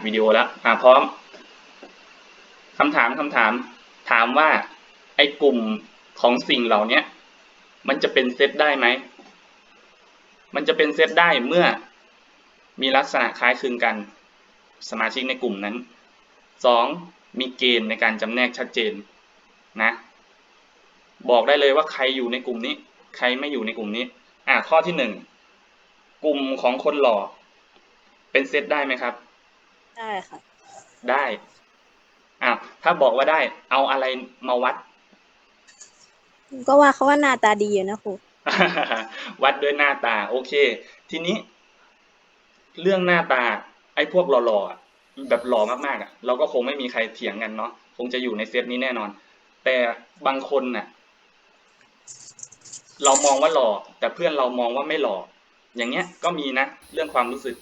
ดวิดีโอแล้วอ่าพร้อมคำถามคำถาม ถามว่า ไอ้กลุ่มของสิ่งเหล่าเนี้ย มันจะเป็นเซตได้ไหม มันจะเป็นเซตได้เมื่อมีลักษณะคล้ายคลึงกัน สมาชิกในกลุ่มนั้นสองมีเกณฑ์ในการจำแนกชัดเจนนะ บอกได้เลยว่าใครอยู่ในกลุ่มนี้ ใครไม่อยู่ในกลุ่มนี้ อ่าข้อที่หนึ่งกลุ่มของคนหล่อเป็นเซตได้ไหมครับ ได้ค่ะ ได้อ่าถ้าบอกว่าได้ เอาอะไรมาวัด ก็ว่าเขาว่าหน้าตาดีอยู่นะครูวัดด้วยหน้าตา โอเค ทีนี้ เรื่องหน้าตา ไอ้พวกหล่อๆอะแบบหล่อมากๆอะ เราก็คงไม่มีใครเถียงกันเนาะคงจะอยู่ในเซตนี้แน่นอน แต่บางคนน่ะ เรามองว่าหล่อแต่เพื่อนเรามองว่าไม่หล่ออย่างเงี้ยก็มีนะ เรื่องความรู้สึก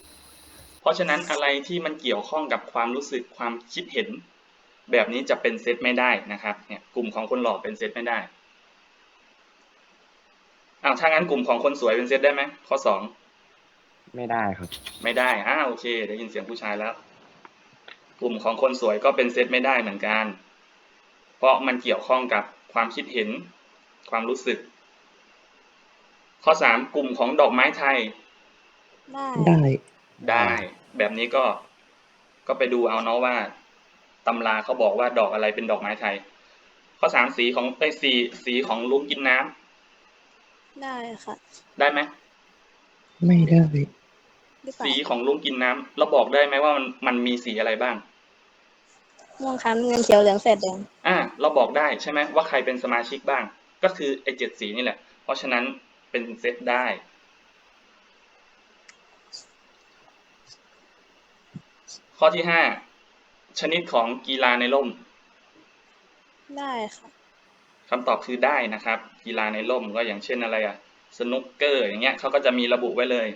เพราะฉะนั้นอะไรที่มันเกี่ยวข้องกับความรู้สึกความคิดเห็น แบบนี้จะเป็นเซตไม่ได้นะครับเนี่ยกลุ่มของคนหล่อเป็นเซตไม่ได้อ้าวถ้างั้นกลุ่มของคนสวยเป็นเซตได้ไหมข้อสองไม่ได้ครับ ไม่ได้อ้าวโอเค ได้ยินเสียงผู้ชายแล้ว กลุ่มของคนสวยก็เป็นเซตไม่ได้เหมือนกัน เพราะมันเกี่ยวข้องกับความคิดเห็น ความรู้สึก ข้อสามกลุ่มของดอกไม้ไทย ได้ ได้ ได้ แบบนี้ก็ก็ไปดูเอาเนาะว่าตำราเขาบอกว่าดอกอะไรเป็นดอกไม้ไทย ข้อสามสีของไอ้ยสีสีของลุงกินน้ำได้ค่ะได้ไหมไม่ได้หรือเปล่าสีของลุงกินน้ำเราบอกได้ไหมว่ามันมันมีสีอะไรบ้าง ม่วงคำเงินเขียวเหลืองแสดแดงอ่าเราบอกได้ใช่ไหมว่าใครเป็นสมาชิกบ้าง ก็คือไอ้เจ็ดสีนี่แหละ เพราะฉะนั้นเป็นเซตได้ ข้อที่ห้าชนิดของกีฬาในร่ม ได้ค่ะคำตอบคือได้นะครับ กีฬาในร่มก็อย่างเช่นอะไรอะสนุกเกอร์อย่างเงี้ยเขาก็จะมีระบุไว้เลย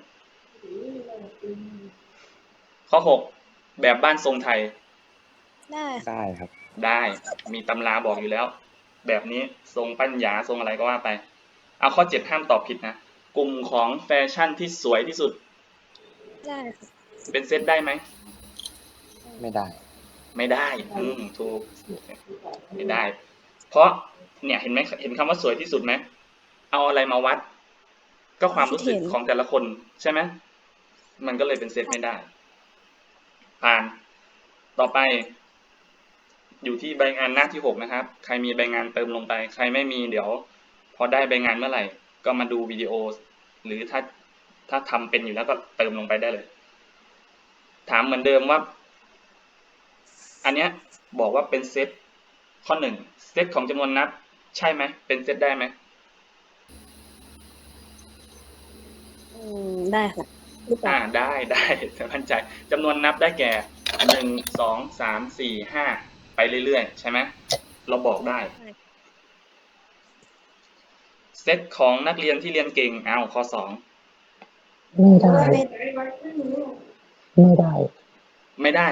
ข้อหกแบบบ้านทรงไทยได้ค่ะได้ครับ ได้มีตำราบอกอยู่แล้ว แบบนี้ทรงปัญญาทรงอะไรก็ว่าไป เอาข้อเจ็ดห้ามตอบผิดนะกลุ่มของแฟชั่นที่สวยที่สุด ได้ค่ะเป็นเซตได้ไหม ไม่ได้ ไม่ได้ อืมถูกไม่ได้ เพราะเนี่ยเห็นไหมเห็นคำว่าสวยที่สุดไหมเอาอะไรมาวัด ก็ความรู้สึกของแต่ละคนใช่ไหมมันก็เลยเป็นเซตไม่ได้ ผ่านต่อไป อยู่ที่ใบงานหน้าที่หกนะครับ ใครมีใบงานเติมลงไป ใครไม่มีเดี๋ยว พอได้ใบงานเมื่อไหร่ ก็มาดูวิดีโอ หรือถ้าถ้าทำเป็นอยู่แล้วก็เติมลงไปได้เลย ถามเหมือนเดิมว่า อันเนี้ยบอกว่าเป็นเซตข้อหนึ่งเซตของจำนวนนับ ใช่ไหมเป็นเซตได้ไหมอืมได้ค่ะหรือเปล่าอ่าได้ได้มั่นใจจำนวนนับได้แก่หนึ่งสองสามสี่ห้าไปเรื่อยๆ ใช่ไหมเราบอกได้เซตของนักเรียนที่เรียนเก่งเอาข้อสองไม่ได้ ไม่ไม่ได้ ไม่ได้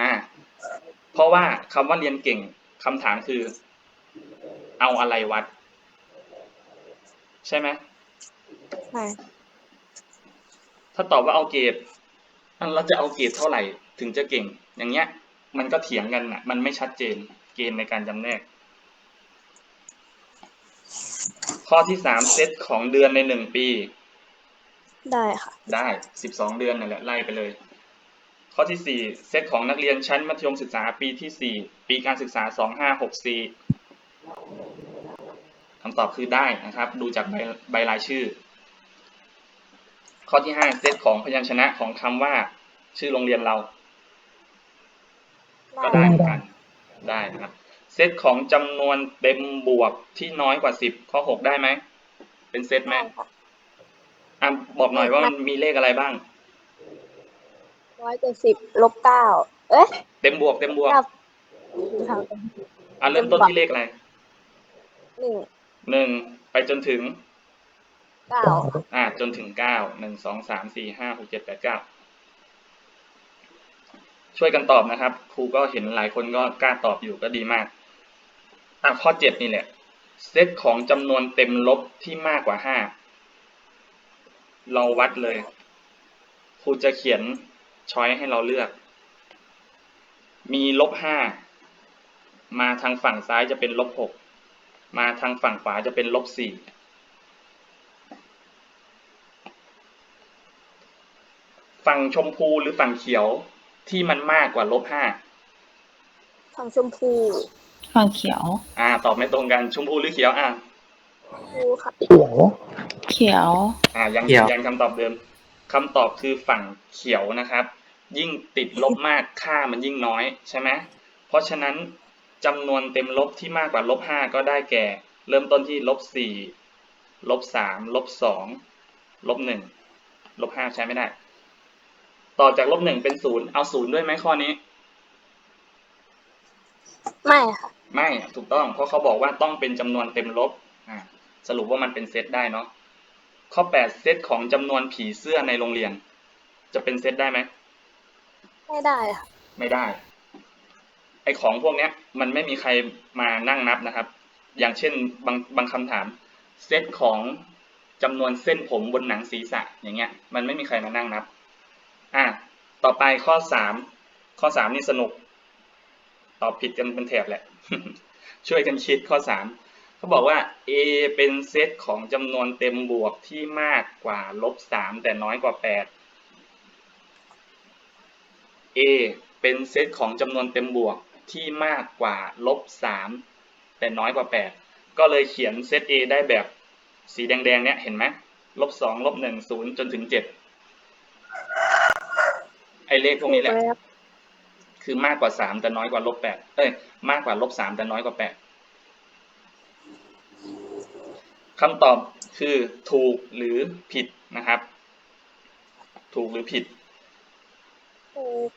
อ่า เพราะว่าคำว่าเรียนเก่งคำถามคือ เอาอะไรวัด ใช่ไหมใช่ถ้าตอบว่าเอาเกรดอันเราจะเอาเกรดเท่าไหร่ถึงจะเก่ง อย่างเงี้ย มันก็เถียงกันอะ มันไม่ชัดเจนเกณฑ์ในการจำแนก ข้อที่สามเซตของเดือนในหนึ่งปี ได้ค่ะ ได้สิบสองเดือนนั่นแหละไล่ไปเลย ข้อที่สี่เซตของนักเรียนชั้นมัธยมศึกษาปีที่สี่ปีการศึกษาสองห้าหกสี่คำตอบคือได้นะครับ ดูจากใบใบรายชื่อ ข้อที่ห้าเซตของพยัญชนะของคำว่า ชื่อโรงเรียนเรา ก็ได้เหมือนกัน ได้นะครับ เซตของจำนวนเต็มบวกที่น้อยกว่าสิบข้อหกได้ไหม เป็นเซตไหมได้ค่ะอะบอกหน่อยว่ามันมีเลขอะไรบ้าง ร้อยเจ็ดสิบลบเก้าเอ๊ะเต็มบวกเต็มบวกเก้าค่ะอะเริ่มต้นที่เลขอะไรหนึ่งหนึ่งไปจนถึงเก้าอ่าจนถึงเก้าหนึ่งสองสามสี่ห้าหกเจ็ดแปดเก้าช่วยกันตอบนะครับ ครูก็เห็นหลายคนก็กล้าตอบอยู่ก็ดีมากอะข้อเจ็ดนี่แหละเซตของจำนวนเต็มลบที่มากกว่าห้าเราวัดเลยครูจะเขียน ช้อยให้เราเลือก มีลบห้ามาทางฝั่งซ้ายจะเป็นลบหกมาทางฝั่งขวาจะเป็นลบสี่ฝั่งชมพูหรือฝั่งเขียวที่มันมากกว่าลบห้าฝั่งชมพูฝั่งเขียว อ่า ตอบไม่ตรงกันชมพูหรือเขียวอ่าพูค่ะเขียวเขียว อ่ายังเขียืยวนยันคำตอบเดิมคำตอบคือฝั่งเขียวนะครับ ยิ่งติดลบมากค่ามันยิ่งน้อยใช่ไหมเพราะฉะนั้นจำนวนเต็มลบที่มากกว่าลบห้าก็ได้แก่ เริ่มต้นที่ลบสี่ลบสามลบสองลบหนึ่งลบห้าใช้ไม่ได้ ต่อจากลบหนึ่งเป็นศูนย์เอาศูนย์ด้วยไหมข้อนี้ ไม่ค่ะ ไม่ถูกต้อง เพราะเขาบอกว่าต้องเป็นจำนวนเต็มลบอ่าสรุปว่ามันเป็นเซตได้เนาะข้อแปดเซตของจำนวนผีเสื้อในโรงเรียน จะเป็นเซตได้ไหม ไม่ได้ค่ะ ไม่ได้ ไอของพวกเนี้ย มันไม่มีใครมานั่งนับนะครับ อย่างเช่นบางบางคำถาม เซตของจำนวนเส้นผมบนหนังศีรษะอย่างเงี้ย มันไม่มีใครมานั่งนับ อะต่อไปข้อสามข้อสามนี่สนุก ตอบผิดกันเป็นแถบแหละ ช่วยกันคิดข้อสามเขาบอกว่า A เป็นเซตของจำนวนเต็มบวกที่มากกว่าลบสามแต่น้อยกว่าแปด A เป็นเซตของจำนวนเต็มบวกที่มากกว่าลบสามแต่น้อยกว่าแปดก็เลยเขียนเซต A ได้แบบสีแดงๆเนี้ยเห็นไหมลบสองลบหนึ่งศูนย์จนถึงเจ็ดไอเลขพวกนี้แหละถูกแล้วคือมากกว่าสามแต่น้อยกว่าลบแปดเอ้ยมากกว่าลบสามแต่น้อยกว่าแปดคำตอบคือถูกหรือผิดนะครับ ถูกหรือผิดถูก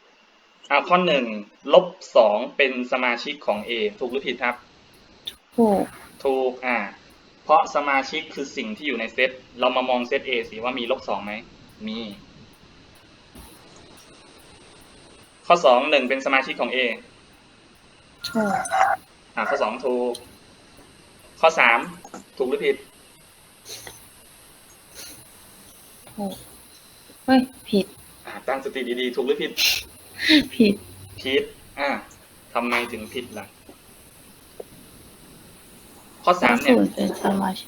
อ่าข้อหนึ่งลบสองเป็นสมาชิกของ A ถูกหรือผิดครับ ถูก ถูกอ่า เพราะสมาชิกคือสิ่งที่อยู่ในเซต เรามามองเซต A สิว่ามีลบสองไหม มี ข้อสองหนึ่งเป็นสมาชิกของ A ถูก อ่าข้อสองถูก ข้อสามถูกหรือผิด ถูก เฮ้ย ผิด อ่าตั้งสติดีๆ ถูกหรือผิด ผิด ผิด อ่าทำไมถึงผิดล่ะ ข้อสามเนี่ยศูนย์เป็นสมาชิก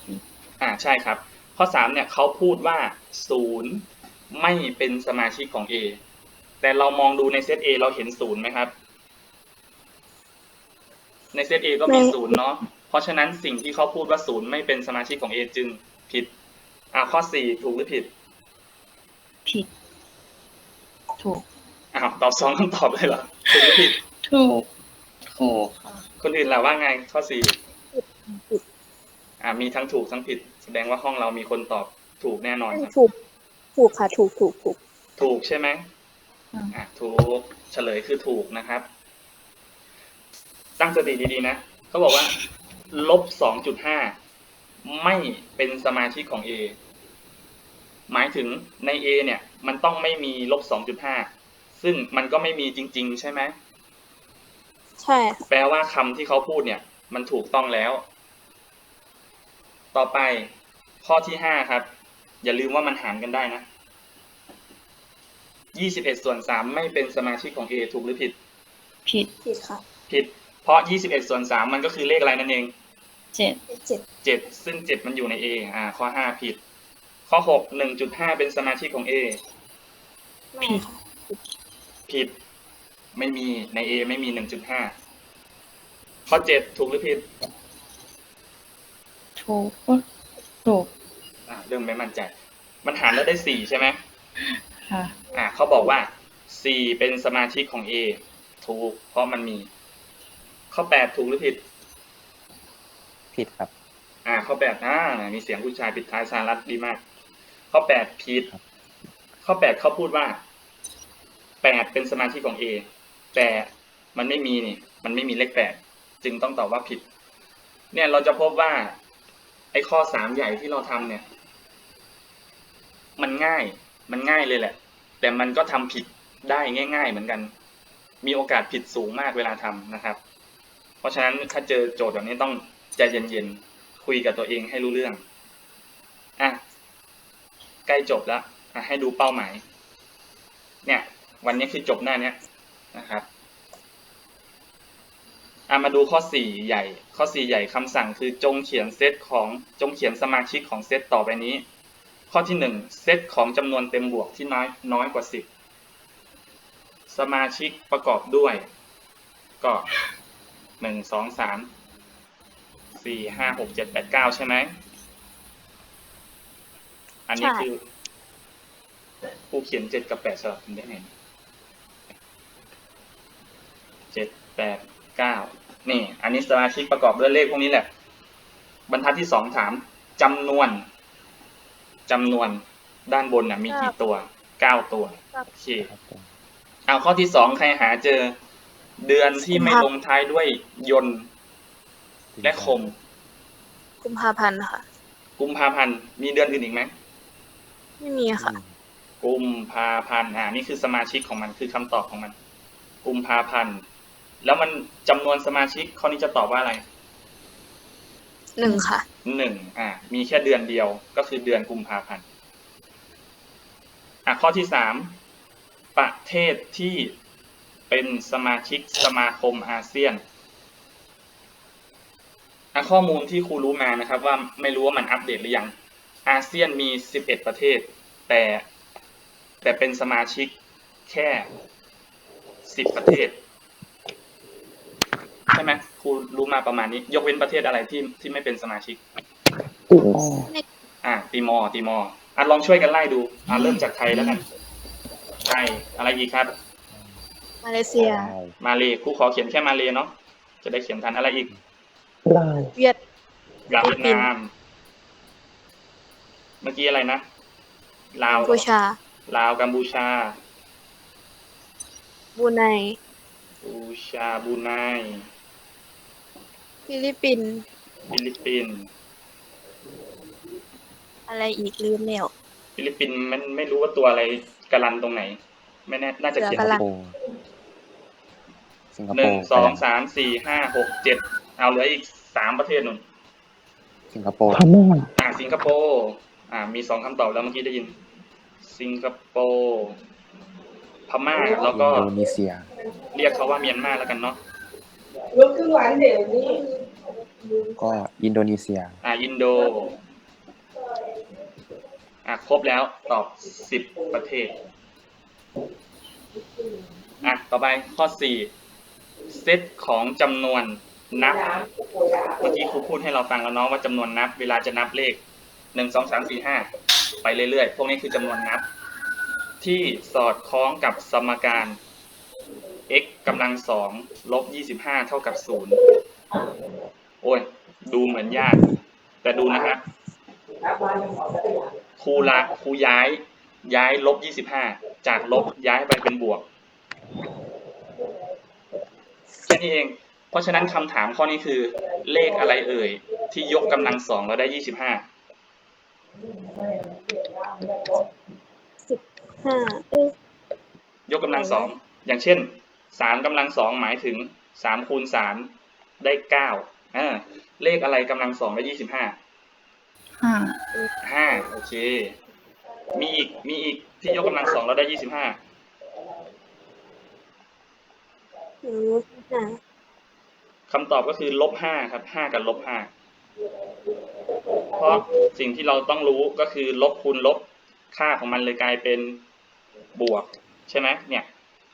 อ่าใช่ครับ ข้อสามเนี่ยเขาพูดว่าศูนย์ไม่เป็นสมาชิกของ A แต่เรามองดูในเซต A เราเห็นศูนย์ไหมครับ ในเซต A ก็มีไม่ศูนย์เนาะ เพราะฉะนั้นสิ่งที่เขาพูดว่าศูนย์ไม่เป็นสมาชิกของ A จึงผิด อ่าข้อสี่ถูกหรือผิด ผิด ถูก อ้าวตอบสองคำตอบเลยเหรอถูกหรือผิดถูกถูกค่ะคนอื่นล่ะว่าไงข้อสี่ผิดอ่ามีทั้งถูกทั้งผิด แสดงว่าห้องเรามีคนตอบถูกแน่นอนครับถูก ถูกค่ะ ถูกถูกถูกถูกใช่ไหมอืมอะถูกเฉลยคือถูกนะครับ ตั้งสติดีๆนะเขาบอกว่าลบสองจุดห้าไม่เป็นสมาชิกของ A หมายถึงใน A เนี่ย มันต้องไม่มีลบสองจุดห้า ซึ่งมันก็ไม่มีจริง ๆ ใช่ไหมใช่ค่ะแปลว่าคำที่เขาพูดเนี่ย มันถูกต้องแล้ว ต่อไปข้อที่ห้าครับ อย่าลืมว่ามันหารกันได้นะยี่สิบเอ็ดส่วนสามไม่เป็นสมาชิกของ A ถูกหรือผิด ผิดผิดค่ะผิด เพราะยี่สิบเอ็ดส่วนสามมันก็คือเลขอะไรนั่นเองเจ็ดเจ็ดเจ็ดซึ่งเจ็ดมันอยู่ใน A อ่า ข้อห้าผิด ข้อหกหนึ่งจุดห้าเป็นสมาชิกของ A ไม่ค่ะ ผิดไม่มีใน A ไม่มีหนึ่งจุดห้าข้อเจ็ดถูกหรือผิดถูกเอ้ยถูกอ่าเริ่มไม่มั่นใจ มันหารแล้วได้สี่ใช่ไหมค่ะอ่าเขาบอกว่า C เป็นสมาชิกของ A ถูก เพราะมันมี ข้อแปดถูกหรือผิด ผิดครับ อ่า ข้อแปดอ่ามีเสียงผู้ชายปิดท้ายสารัตดีมาก ข้อแปดผิดครับข้อแปดเขาพูดว่า แปดเป็นสมาชิกของ A แต่มันไม่มีนี่มันไม่มีเลขแปดจึงต้องตอบว่าผิด เนี่ยเราจะพบว่าไอ้ข้อสามใหญ่ที่เราทำเนี่ย มันง่ายมันง่ายเลยแหละ แต่มันก็ทำผิดได้ง่าย ๆ เหมือนกัน มีโอกาสผิดสูงมากเวลาทำนะครับ เพราะฉะนั้นถ้าเจอโจทย์แบบนี้ต้องใจเย็นๆคุยกับตัวเองให้รู้เรื่องอะใกล้จบแล้วอะให้ดูเป้าหมาย เนี่ย วันนี้คือจบหน้าเนี้ยนะครับอะมาดูข้อสี่ใหญ่ ข้อสี่ใหญ่คำสั่งคือจงเขียนเซตของจงเขียนสมาชิกของเซตต่อไปนี้ ข้อที่หนึ่งเซตของจำนวนเต็มบวกที่น้อยน้อยกว่าสิบสมาชิกประกอบด้วย ก็หนึ่งสองสามสี่ห้าหกเจ็ดแปดเก้าใช่ไหม อันนี้ใช่คือผู้เขียนเจ็ดกับแปดสลับกันได้ไงเจ็ด แปดเก้านี่ อันนี้สมาชิกประกอบด้วยเลขพวกนี้แหละ บรรทัดที่สองถามจำนวนจำนวนด้านบนน่ะมีกี่ตัวเก้าตัวโอเคครับผมเอาข้อที่สองใครหาเจอ เดือนที่ไม่ลงท้ายด้วยยนต์และคม กุมภาพันธ์ค่ะ กุมภาพันธ์มีเดือนอื่นอีกไหมไม่มีค่ะ กุมภาพันธ์อ่านี่คือสมาชิกของมันคือคำตอบของมัน กุมภาพันธ์ แล้วมันจำนวนสมาชิกข้อนี้จะตอบว่าอะไรหนึ่งค่ะหนึ่งอ่า มีแค่เดือนเดียวก็คือเดือนกุมภาพันธ์อะข้อที่สามประเทศที่เป็นสมาชิกสมาคมอาเซียนอะข้อมูลที่ครูรู้มานะครับ ว่าไม่รู้ว่ามันอัปเดตหรือยังอาเซียนมีสิบเอ็ดประเทศ แต่แต่เป็นสมาชิกแค่สิบประเทศ ใช่ไหมครูรู้มาประมาณนี้ ยกเว้นประเทศอะไรที่ที่ไม่เป็นสมาชิกอ่าตีมอร์ตีมอร์อะลองช่วยกันไล่ดู อะเริ่มจากไทยแล้วกันไทยอะไรอีกครับ มาเลเซียใช่มาเลครูขอเขียนแค่มาเลเนาะจะได้เขียนทันอะไรอีกเวียด ลาวเวียดนามเมื่อกี้อะไรนะลาวกัมพูชา ลาวกัมพูชาบรูไน บูชาบรูไน ฟิลิปปินส์ฟิลิปปินส์อะไรอีกลืมแล้วฟิลิปปินส์มันไม่รู้ว่าตัวอะไรกาลันตรงไหน ไม่แน่น่าจะเขียนเสือกำลัสิงคโปร์สิงคหโปนึ่งร์สองสามสี่ห้าหกเจ็ดเอาเหลืออีกสามประเทศนุ่นสิงคโปร์อ่าสิงคโปร์อ่า มีสองคำตอบแล้วเมื่อกี้ได้ยิน สิงคโปร์พม่าแล้วก็อินโดนีเซีย เรียกเขาว่าเมียนมาแล้วกันเนาะ ก็อินโดนีเซีย อ่าอินโด อ่าครบแล้วตอบสิบประเทศ อะต่อไปข้อสี่เซตของจำนวนนับ เมื่อกี้ครูพูดให้เราฟังแล้วเนาะว่าจำนวนนับ เวลาจะนับเลขหนึ่งสองสามสี่ห้าไปเรื่อยๆ พวกนี้คือจำนวนนับ ที่สอดคล้องกับสมการ x กำลังสองลบยี่สิบห้าเท่ากับศูนย์โอ้ย ดูเหมือนยาก แต่ดูนะครับครูละครูย้ายย้ายลบยี่สิบห้าจากลบย้ายไปเป็นบวกแค่นี้เอง เพราะฉะนั้นคำถามข้อนี้คือ เลขอะไรเอ่ย ที่ยกกำลังสองแล้วได้ยี่สิบห้าห้าเอ้ยยกกำลังสองอย่างเช่น สามกำลังสองหมายถึงสามคูณสามได้เก้าอ่าเลขอะไรกำลังสองได้ยี่สิบห้าห้าห้าโอเค มีอีกมีอีกที่ยกกำลังสองแล้วได้ยี่สิบห้าหนึ่งห้าคำตอบก็คือลบห้าครับห้ากับลบห้าเพราะสิ่งที่เราต้องรู้ก็คือลบคูณลบค่าของมันเลยกลายเป็นบวก ใช่ไหมเนี่ย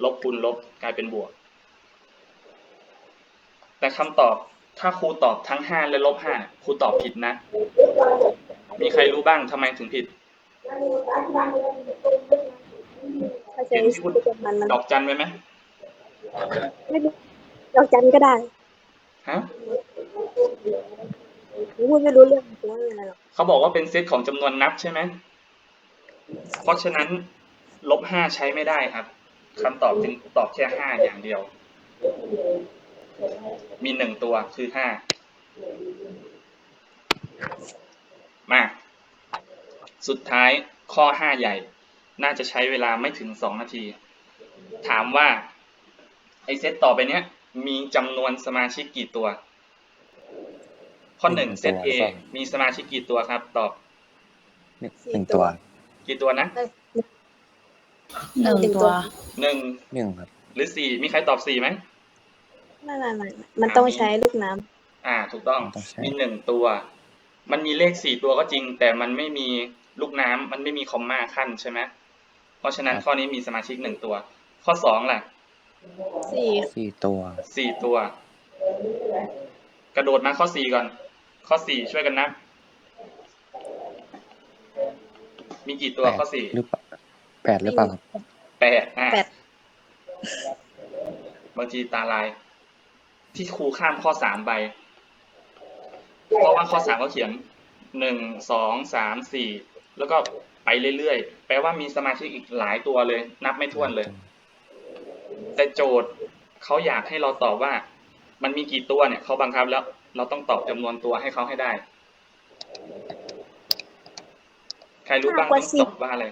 ลบคูณลบกลายเป็นบวก แต่คำตอบถ้าครูตอบทั้งห้าและลบห้าครูตอบผิดนะ มีใครรู้บ้างทำไมถึงผิดถ้าใช้ชีวิตประจำวันมันดอกจันไว้ไหมไม่รู้ดอกจันก็ได้ฮะหนูพูดไม่รู้เรื่องกูไม่เป็นไรหรอกเขาบอกว่าเป็นเซตของจำนวนนับใช่ไหมเพราะฉะนั้นลบห้าใช้ไม่ได้ครับ คำตอบจึงตอบแค่ห้าอย่างเดียว มีหนึ่งตัวคือห้ามาสุดท้ายข้อห้าใหญ่ น่าจะใช้เวลาไม่ถึงสองนาที ถามว่า ไอเซตต่อไปเนี้ย มีจำนวนสมาชิกกี่ตัว ข้อหนึ่งเซต A มีสมาชิกกี่ตัวครับ ตอบหนึ่งหนึ่งตัว กี่ตัวนะหนึ่งตัว หนึ่งหนึ่งครับ หรือสี่มีใครตอบสี่ไหมไม่ไม่ไม่ไม่มันต้องใช้ลูกน้ำอ่า ถูกต้องต้องใช้ มีหนึ่งตัว มันมีเลขสี่ตัวก็จริง แต่มันไม่มีลูกน้ำมันไม่มีคอมมาขั้นใช่ไหมเพราะฉะนั้นข้อนี้มีสมาชิกหนึ่งตัว ข้อสองล่ะสี่สี่ตัวสี่ตัว กระโดดมาข้อสี่ก่อน ข้อสี่ช่วยกันนับมีกี่ตัวแปดข้อสี่หรือเปล่าแปดหรือเปล่าครับ แปดอะแปด บางทีตาลาย ที่ครูข้ามข้อสามไปเพราะว่าข้อสามเขาเขียนหนึ่งสองสามสี่แล้วก็ไปเรื่อยๆ แปลว่ามีสมาชิกอีกหลายตัวเลย นับไม่ถ้วนเลย แต่โจทย์เขาอยากให้เราตอบว่า มันมีกี่ตัวเนี่ยเขาบังคับแล้ว เราต้องตอบจำนวนตัวให้เขาให้ได้ ใครรู้บ้างต้องตอบว่าอะไร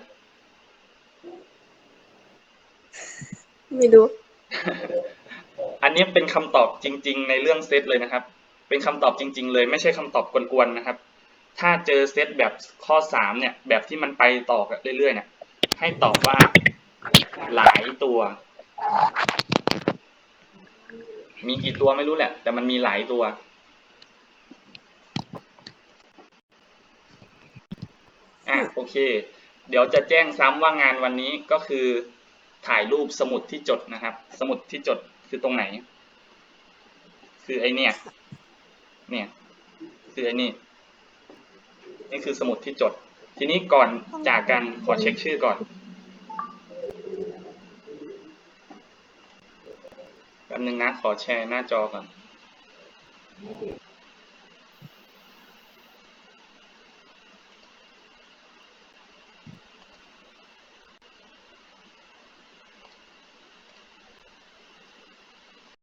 ไม่รู้ อันนี้เป็นคำตอบจริง ๆ ในเรื่องเซตเลยนะครับ เป็นคำตอบจริง ๆ เลย ไม่ใช่คำตอบกวนๆนะครับ ถ้าเจอเซตแบบข้อสามเนี่ย แบบที่มันไปต่อกันเรื่อยๆเนี่ย ให้ตอบว่าหลายตัว มีกี่ตัวไม่รู้แหละ แต่มันมีหลายตัวอะโอเค เดี๋ยวจะแจ้งซ้ำว่างานวันนี้ก็คือ ถ่ายรูปสมุดที่จดนะครับ สมุดที่จดคือตรงไหน คือไอเนี่ย เนี่ย คือไอนี่นี่คือสมุดที่จด ทีนี้ก่อนจากกันขอเช็คชื่อก่อนแป๊บนึงนะขอแชร์หน้าจอก่อน